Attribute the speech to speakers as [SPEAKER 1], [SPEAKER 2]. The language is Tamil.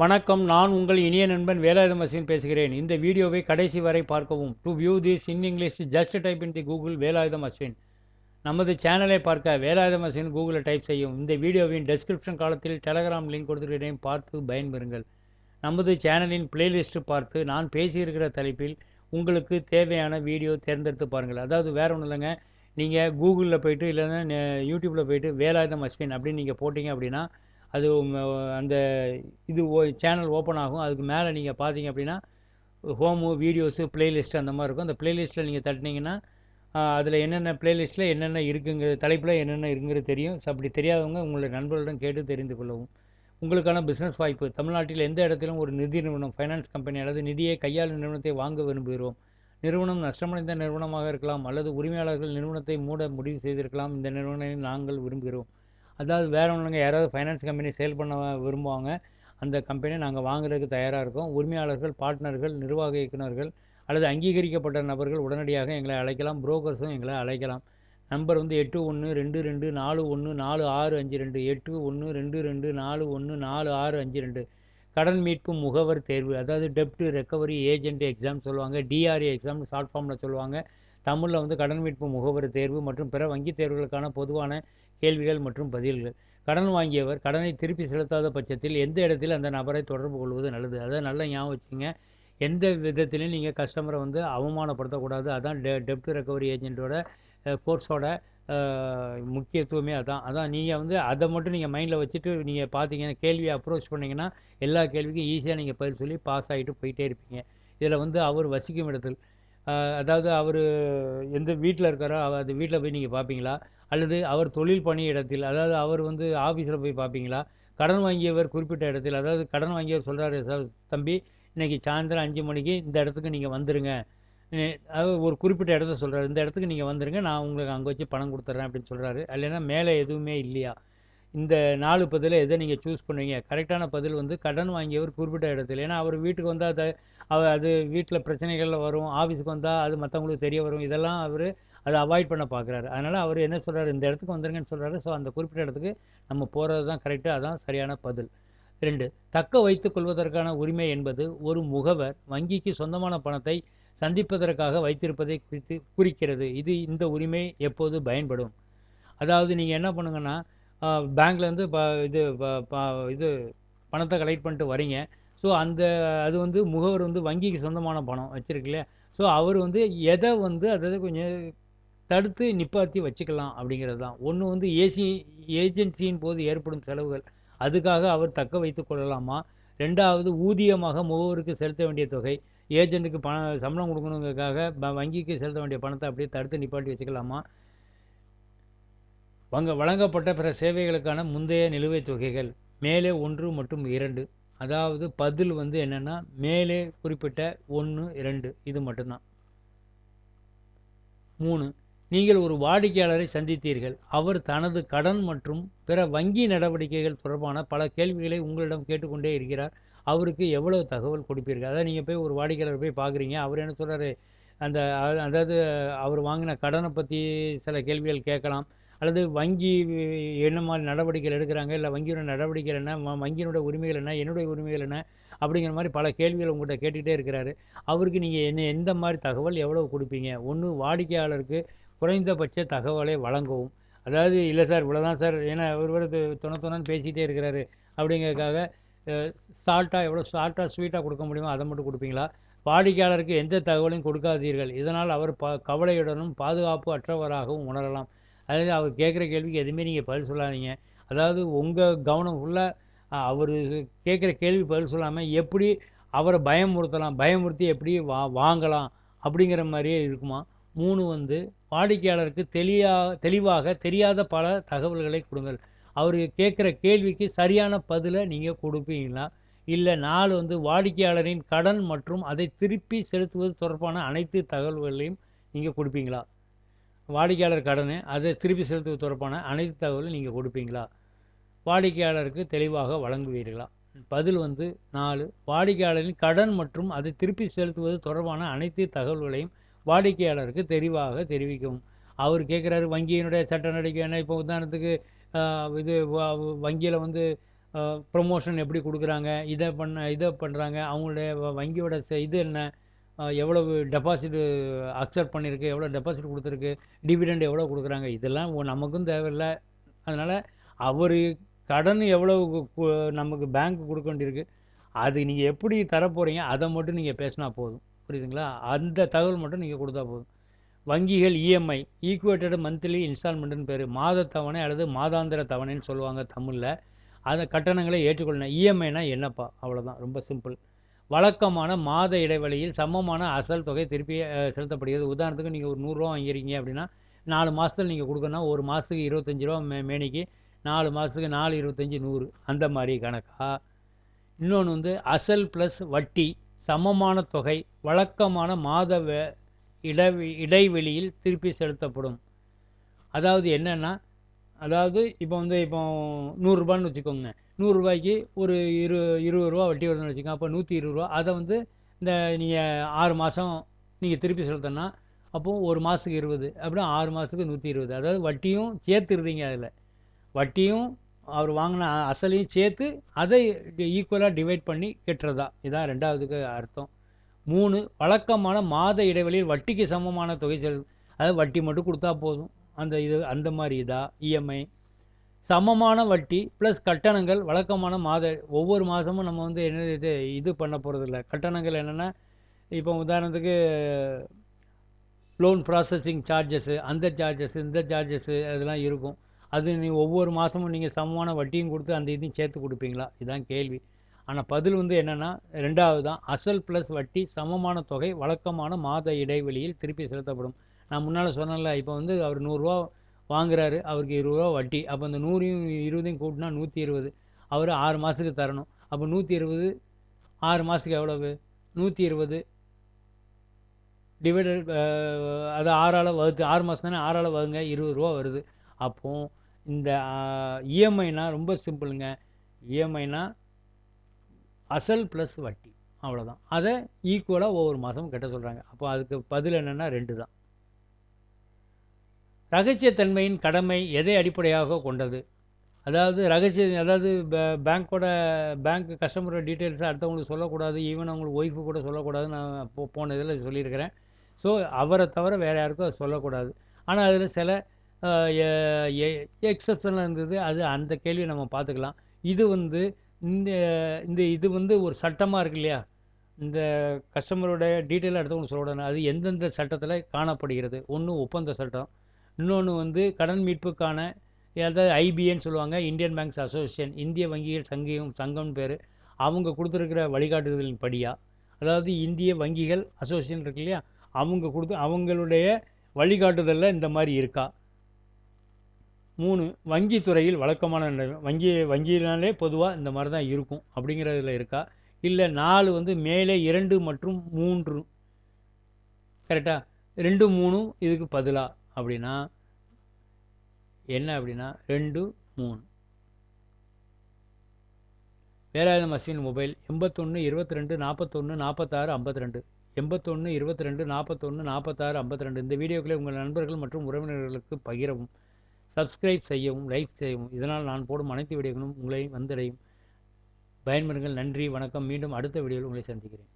[SPEAKER 1] வணக்கம் நான் உங்கள் இனிய நண்பன் வேலாயுதம் அஸ்வின் பேசுகிறேன். இந்த வீடியோவை கடைசி வரை பார்க்கவும். To view this in English just type in the Google Velayutham Ashwin நமது சேனலை பார்க்க வேலாயுதம் அஸ்வின் கூகுளில் டைப் செய்யும். இந்த வீடியோவின் டெஸ்கிரிப்ஷன் காலத்தில் டெலகிராம் லிங்க் கொடுத்துருக்கிறேன். பார்த்து பயன்பெறுங்கள். நமது சேனலின் பிளேலிஸ்ட்டு பார்த்து நான் பேசியிருக்கிற தலைப்பில் உங்களுக்கு தேவையான வீடியோ தேர்ந்தெடுத்து பாருங்கள். அதாவது வேற ஒன்றும் இல்லைங்க. நீங்கள் கூகுளில் போயிட்டு இல்லைன்னா யூடியூப்பில் போயிட்டு வேலாயுதம் அஸ்வின் அப்படின்னு நீங்கள் போட்டிங்க அப்படின்னா அது அந்த இது சேனல் ஓப்பன் ஆகும். அதுக்கு மேலே நீங்கள் பார்த்தீங்க அப்படின்னா ஹோமு வீடியோஸு பிளேலிஸ்ட் அந்த மாதிரி இருக்கும். அந்த பிளேலிஸ்ட்டில் நீங்கள் தட்டினீங்கன்னா அதில் என்னென்ன பிளேலிஸ்ட்டில் என்னென்ன இருக்குங்கிற தலைப்பில் என்னென்ன இருக்குங்கிறது தெரியும். அப்படி தெரியாதவங்க உங்களுடைய நண்பர்களிடம் கேட்டு தெரிந்து கொள்ளவும். உங்களுக்கான பிஸ்னஸ் வாய்ப்பு. தமிழ்நாட்டில் எந்த இடத்திலும் ஒரு நிதி நிறுவனம் ஃபைனான்ஸ் கம்பெனி அல்லது நிதியை கையாளும் நிறுவனத்தை வாங்க விரும்புகிறோம். நிறுவனம் நஷ்டமடைந்த நிறுவனமாக இருக்கலாம் அல்லது உரிமையாளர்கள் நிறுவனத்தை மூட முடிவு செய்திருக்கலாம். இந்த நிறுவனத்தை நாங்கள் விரும்புகிறோம். அதாவது வேறு ஒன்றுங்க யாராவது ஃபைனான்ஸ் கம்பெனி சேல் பண்ண விரும்புவாங்க அந்த கம்பெனியை நாங்கள் வாங்குறதுக்கு தயாராக இருக்கோம். உரிமையாளர்கள் பார்ட்னர்கள் நிர்வாக இயக்குனர்கள் அல்லது அங்கீகரிக்கப்பட்ட நபர்கள் உடனடியாக எங்களை அழைக்கலாம். புரோக்கர்ஸும் எங்களை அழைக்கலாம். நம்பர் வந்து எட்டு ஒன்று ரெண்டு ரெண்டு நாலு ஒன்று நாலு ஆறு அஞ்சு ரெண்டு. எட்டு ஒன்று ரெண்டு ரெண்டு நாலு ஒன்று நாலு ஆறு அஞ்சு ரெண்டு. கடன் மீட்கும் முகவர் தேர்வு அதாவது டெப்ட் ரெக்கவரி ஏஜென்ட் எக்ஸாம் சொல்லுவாங்க டிஆர்ஏ எக்ஸாம் ஷார்ட் ஃபார்மில் சொல்லுவாங்க. தமிழில் வந்து கடன் மீட்பு முகவர் தேர்வு மற்றும் பிற வங்கித் தேர்வுகளுக்கான பொதுவான கேள்விகள் மற்றும் பதில்கள். கடன் வாங்கியவர் கடனை திருப்பி செலுத்தாத பட்சத்தில் எந்த இடத்தில் அந்த நபரை தொடர்பு கொள்வது நல்லது? அதை நல்லா ஞாபகம் வச்சுங்க. எந்த விதத்திலையும் நீங்கள் கஸ்டமரை வந்து அவமானப்படுத்தக்கூடாது. அதான் டெ டெப்ட் ரெக்கவரி ஏஜென்ட்டோட கோர்ஸோட முக்கியத்துவமே அதான். அதான் நீங்கள் வந்து அதை மட்டும் நீங்கள் மைண்டில் வச்சுட்டு நீங்கள் பார்த்தீங்கன்னா கேள்வியை அப்ரோச் பண்ணிங்கன்னா எல்லா கேள்விக்கும் ஈஸியாக நீங்கள் பதில் சொல்லி பாஸ் ஆகிட்டு போயிட்டே இருப்பீங்க. இதில் வந்து அவர் வசிக்கும் இடத்தில். அதாவது அவர் எந்த வீட்டில் இருக்காரோ அவ- அது வீட்டில் போய் நீங்கள் பார்ப்பீங்களா அல்லது அவர் தொழில் பணியிடத்தில் அதாவது அவர் வந்து ஆஃபீஸில் போய் பார்ப்பீங்களா கடன் வாங்கியவர் குறிப்பிட்ட இடத்தில் அதாவது கடன் வாங்கியவர் சொல்கிறாரு சார் தம்பி இன்னைக்கு சாயந்தரம் அஞ்சு மணிக்கு இந்த இடத்துக்கு நீங்கள் வந்துடுங்க அதாவது ஒரு குறிப்பிட்ட இடத்த சொல்கிறாரு இந்த இடத்துக்கு நீங்கள் வந்துடுங்க நான் உங்களுக்கு அங்கே வச்சு பணம் கொடுத்துட்றேன் அப்படின்னு சொல்கிறாரு இல்லைன்னா மேலே எதுவுமே இல்லையா? இந்த நாலு பதில் எதை நீங்கள் சூஸ் பண்ணுவீங்க? கரெக்டான பதில் வந்து கடன் வாங்கியவர் குறிப்பிட்ட இடத்துல. ஏன்னா அவர் வீட்டுக்கு வந்தால் அது அது வீட்டில் பிரச்சனைகள் வரும் ஆஃபீஸுக்கு வந்தால் அது மற்றவங்களுக்கு தெரிய வரும். இதெல்லாம் அவர் அதை அவாய்ட் பண்ண பார்க்குறாரு அதனால் அவர் என்ன சொல்கிறாரு இந்த இடத்துக்கு வந்துருங்கன்னு சொல்கிறாரு ஸோ அந்த குறிப்பிட்ட இடத்துக்கு நம்ம போகிறது தான் கரெக்டாக அதான் சரியான பதில். ரெண்டு தக்க வைத்து கொள்வதற்கான உரிமை என்பது ஒரு முகவர் வங்கிக்கு சொந்தமான பணத்தை சந்திப்பதற்காக வைத்திருப்பதை குறித்து குறிக்கிறது. இது இந்த உரிமை எப்போது பயன்படும்? அதாவது நீங்கள் என்ன பண்ணுங்கன்னா பேங்க்லேருந்து ப இது ப- ப- இது பணத்தை கலெக்ட் பண்ணிட்டு வரீங்க. ஸோ அந்த அது வந்து முகவர் வந்து வங்கிக்கு சொந்தமான பணம் வச்சுருக்குல்ல ஸோ அவர் வந்து எதை வந்து அதாவது கொஞ்சம் தடுத்து நிப்பாட்டி வச்சுக்கலாம் அப்படிங்கிறது தான். ஒன்று வந்து ஏசி ஏஜென்சியின் போது ஏற்படும் செலவுகள். அதுக்காக அவர் தக்க வைத்து கொள்ளலாமா? ரெண்டாவது ஊதியமாக முகவருக்கு செலுத்த வேண்டிய தொகை. ஏஜென்ட்டுக்கு பணம் சம்பளம் கொடுக்கணுங்கிறதுக்காக ப- வங்கிக்கு செலுத்த வேண்டிய பணத்தை அப்படியே தடுத்து நிப்பாட்டி வச்சுக்கலாமா? வங்க வழங்கப்பட்ட பிற சேவைகளுக்கான முந்தைய நிலுவைத் தொகைகள். மேலே ஒன்று மற்றும் இரண்டு. அதாவது பதில் வந்து என்னென்னா மேலே குறிப்பிட்ட ஒன்று இரண்டு. இது மட்டும்தான். மூணு நீங்கள் ஒரு வாடிக்கையாளரை சந்தித்தீர்கள். அவர் தனது கடன் மற்றும் பிற வங்கி நடவடிக்கைகள் தொடர்பான பல கேள்விகளை உங்களிடம் கேட்டுக்கொண்டே இருக்கிறார். அவருக்கு எவ்வளவு தகவல் கொடுப்பீர்கள்? அதாவது நீங்கள் போய் ஒரு வாடிக்கையாளர் போய் பார்க்குறீங்க. அவர் என்ன சொல்கிறாரு அந்த அதாவது அவர் வாங்கின கடனை பற்றி சில கேள்விகள் கேட்கலாம். அல்லது வங்கி என்ன மாதிரி நடவடிக்கைகள் எடுக்கிறாங்க? இல்லை வங்கியோட நடவடிக்கைகள் என்ன? வங்கியினுடைய உரிமைகள் என்ன? என்னுடைய உரிமைகள் என்ன? அப்படிங்கிற மாதிரி பல கேள்விகள் உங்கள்கிட்ட கேட்டுக்கிட்டே இருக்கிறாரு. அவருக்கு நீங்கள் என்ன எந்த மாதிரி தகவல் எவ்வளவு கொடுப்பீங்க? ஒன்று வாடிக்கையாளருக்கு குறைந்தபட்ச தகவலை வழங்கவும். அதாவது இல்லை சார் இவ்வளோ தான் சார். ஏன்னா ஒருவர் துணை துணைன்னு பேசிகிட்டே இருக்கிறாரு. அப்படிங்கிறதுக்காக சால்ட்டாக எவ்வளோ சால்ட்டாக ஸ்வீட்டாக கொடுக்க முடியுமோ அதை மட்டும் கொடுப்பீங்களா? வாடிக்கையாளருக்கு எந்த தகவலையும் கொடுக்காதீர்கள். இதனால் அவர் ப கவலையுடனும் பாதுகாப்பு அற்றவராகவும் உணரலாம். அதாவது அவர் கேட்குற கேள்விக்கு எதுவுமே நீங்கள் பதில் சொல்லாதீங்க. அதாவது உங்கள் கவனம் ஃபுல்லாக அவர் கேட்குற கேள்வி பதில் சொல்லாமல் எப்படி அவரை பயமுறுத்தலாம்? பயமுறுத்தி எப்படி வா வாங்கலாம்? அப்படிங்கிற மாதிரியே இருக்குமா? மூணு வந்து வாடிக்கையாளருக்கு தெளியா தெளிவாக தெரியாத பல தகவல்களை கொடுங்கள். அவர் கேட்குற கேள்விக்கு சரியான பதிலை நீங்கள் கொடுப்பீங்களா? இல்லை நாலு வந்து வாடிக்கையாளரின் கடன் மற்றும் அதை திருப்பி செலுத்துவது தொடர்பான அனைத்து தகவல்களையும் நீங்கள் கொடுப்பீங்களா? வாடிக்கையாளர் கடனை அதை திருப்பி செலுத்துவது தொடர்பான அனைத்து தகவலும் நீங்கள் கொடுப்பீங்களா? வாடிக்கையாளருக்கு தெளிவாக வழங்குவீர்களா? பதில் வந்து நாலு வாடிக்கையாளரின் கடன் மற்றும் அதை திருப்பி செலுத்துவது தொடர்பான அனைத்து தகவல்களையும் வாடிக்கையாளருக்கு தெளிவாக தெரிவிக்கும். அவர் கேட்குறாரு வங்கியினுடைய சட்ட நடவடிக்கை என்ன? இப்போ உதாரணத்துக்கு இது வங்கியில் வந்து ப்ரொமோஷன் எப்படி கொடுக்குறாங்க? இதை பண்ண இதை பண்ணுறாங்க அவங்களுடைய வ- வங்கியோட இது என்ன? எவ்வளவு டெபாசிட் அக்செப்ட் பண்ணியிருக்கு எவ்வளோ டெபாசிட் கொடுத்துருக்கு? டிவிடெண்ட் எவ்வளோ கொடுக்குறாங்க? இதெல்லாம் நமக்கும் தேவையில்லை. அதனால் அவர் கடன் எவ்வளவு நமக்கு பேங்க் கொடுக்க வேண்டியிருக்கு. அது நீங்கள் எப்படி தரப்போகிறீங்க அதை மட்டும் நீங்கள் பேசினா போதும். புரியுதுங்களா? அந்த தகவல் மட்டும் நீங்கள் கொடுத்தா போதும். வங்கிகள் இஎம்ஐ ஈக்குவேட்டட் மந்த்லி இன்ஸ்டால்மெண்ட்டுன்னு பேர். மாத தவணை அல்லது மாதாந்திர தவணைன்னு சொல்லுவாங்க தமிழில். அந்த கட்டணங்களை ஏற்றுக்கொள்ளணும். இஎம்ஐனா என்னப்பா? அவ்வளோதான் ரொம்ப சிம்பிள் வழக்கமான மாத இடைவெளியில் சமமான அசல் தொகை திருப்பி செலுத்தப்படுகிறது. உதாரணத்துக்கு நீங்கள் ஒரு நூறுரூவா வாங்கிறீங்க அப்படின்னா நாலு மாதத்தில் நீங்கள் கொடுக்கணும் ஒரு மாதத்துக்கு இருபத்தஞ்சி ரூபா மே மேனிக்கு நாலு மாதத்துக்கு நாலு இருபத்தஞ்சி நூறு. அந்த மாதிரி கணக்கா? இன்னொன்று வந்து அசல் ப்ளஸ் வட்டி. சமமான தொகை வழக்கமான மாத வே- இடைவெளியில் திருப்பி செலுத்தப்படும். அதாவது என்னென்னா அதாவது இப்போ வந்து இப்போ நூறுரூபான்னு வச்சுக்கோங்க. நூறுரூபாய்க்கு ஒரு இரு இருபது ரூபா வட்டி வருதுன்னு வச்சுக்கோங்க. அப்போ நூற்றி இருபது ரூபா. அதை வந்து இந்த நீங்கள் ஆறு மாதம் நீங்கள் திருப்பி செலுத்தினா அப்போது ஒரு மாதத்துக்கு இருபது அப்படின்னா ஆறு மாதத்துக்கு நூற்றி இருபது. அதாவது வட்டியும் சேர்த்துருதீங்க அதில். வட்டியும் அவர் வாங்கின அசலையும் சேர்த்து அதை ஈக்குவலாக டிவைட் பண்ணி கெட்டுறதா. இதான் ரெண்டாவதுக்கு அர்த்தம். மூணு வழக்கமான மாத இடைவெளியில் வட்டிக்கு சமமான தொகை செல் அதாவது வட்டி மட்டும் கொடுத்தா போதும். அந்த இது அந்த மாதிரி இதா இஎம்ஐ சமமான வட்டி ப்ளஸ் கட்டணங்கள் வழக்கமான மாத ஒவ்வொரு மாதமும் நம்ம வந்து என்ன இது இது பண்ண போகிறதில்ல கட்டணங்கள் என்னென்னா இப்போ உதாரணத்துக்கு லோன் ப்ராசஸிங் சார்ஜஸ்ஸு அந்த சார்ஜஸ்ஸு இந்த சார்ஜஸ்ஸு அதெல்லாம் இருக்கும். அது நீ ஒவ்வொரு மாதமும் நீங்கள் சமமான வட்டியும் கொடுத்து அந்த இதையும் சேர்த்து கொடுப்பீங்களா? இதுதான் கேள்வி. ஆனால் பதில் வந்து என்னென்னா ரெண்டாவது தான் அசல் ப்ளஸ் வட்டி சமமான தொகை வழக்கமான மாத இடைவெளியில் திருப்பி செலுத்தப்படும். நான் முன்னால் சொன்னேன்ல இப்போ வந்து அவர் நூறுரூவா வாங்குறாரு அவருக்கு இருபது ரூபா வட்டி. அப்போ அந்த நூறையும் இருபதையும் கூட்டினா நூற்றி இருபது அவர் ஆறு மாதத்துக்கு தரணும். அப்போ நூற்றி இருபது ஆறு மாதத்துக்கு எவ்வளவு? நூற்றி இருபது டிவைடட் அது ஆறால் வகுத்து ஆறு மாதம் தானே ஆறால் வகுங்க இருபது ரூபா வருது. அப்போ இந்த இஎம்ஐனா ரொம்ப சிம்பிளுங்க. இஎம்ஐனா அசல் ப்ளஸ் வட்டி. அவ்வளோதான் அதை ஈக்குவலாக ஒவ்வொரு மாதமும் கட்ட சொல்கிறாங்க அப்போ அதுக்கு பதில் என்னென்னா ரெண்டு தான். ரகசியத்தன்மையின் கடமை எதை அடிப்படையாக கொண்டது? அதாவது ரகசிய அதாவது பே- பேங்க்கோட பேங்க் கஸ்டமரோட டீட்டெயில்ஸை அடுத்தவங்களுக்கு சொல்லக்கூடாது. ஈவன் அவங்களுக்கு ஒய்ஃபு கூட சொல்லக்கூடாது நான் போ போன இதில் சொல்லியிருக்கிறேன். ஸோ அவரை தவிர வேறு யாருக்கும் அது சொல்லக்கூடாது. ஆனால் அதில் சில எக்ஸப்ஷன்லாம் இருந்தது. அது அந்த கேள்வியை நம்ம பார்த்துக்கலாம். இது வந்து இந்த இந்த இது வந்து ஒரு சட்டமாக இருக்கு இல்லையா? இந்த கஸ்டமரோட எடுத்து அடுத்தவங்களுக்கு சொல்லணும் அது எந்தெந்த சட்டத்தில் காணப்படுகிறது? ஒன்று ஒப்பந்த சட்டம். இன்னொன்று வந்து கடன் மீட்புக்கான அதாவது ஐபிஏன்னு சொல்லுவாங்க இந்தியன் பேங்க்ஸ் அசோசியேஷன் இந்திய வங்கிகள் சங்கம் சங்கம்னு பேர். அவங்க கொடுத்துருக்கிற வழிகாட்டுதலின் படியாக அதாவது இந்திய வங்கிகள் அசோசியேஷன் இருக்கு இல்லையா? அவங்க கொடுத்து அவங்களுடைய வழிகாட்டுதலில் இந்த மாதிரி இருக்கா? மூணு வங்கித்துறையில் வழக்கமான வங்கி வங்கியினாலே பொதுவாக இந்த மாதிரி தான் இருக்கும் அப்படிங்கிறதுல இருக்கா? இல்லை நாலு வந்து மேலே இரண்டு மற்றும் மூன்று. கரெக்டாக ரெண்டு மூணு இதுக்கு பதிலாக அப்படின்னா என்ன அப்படின்னா ரெண்டு மூணு. வேலாயுதம் அஸ்வின் மொபைல் எண்பத்தொன்று இருபத்தி ரெண்டு நாற்பத்தொன்று நாற்பத்தாறு ஐம்பத்தி ரெண்டு எண்பத்தொன்று இருபத்தி ரெண்டு நாற்பத்தொன்று நாற்பத்தாறு ஐம்பத்தி ரெண்டு இந்த வீடியோக்களை உங்கள் நண்பர்கள் மற்றும் உறவினர்களுக்கு பகிரவும். சப்ஸ்கிரைப் செய்யவும் லைக் செய்யவும். இதனால் நான் போடும் அனைத்து வீடியோக்களும் உங்களை வந்தடையும். பயன்பெறுங்கள். நன்றி. வணக்கம். மீண்டும் அடுத்த வீடியோவில் உங்களை சந்திக்கிறேன்.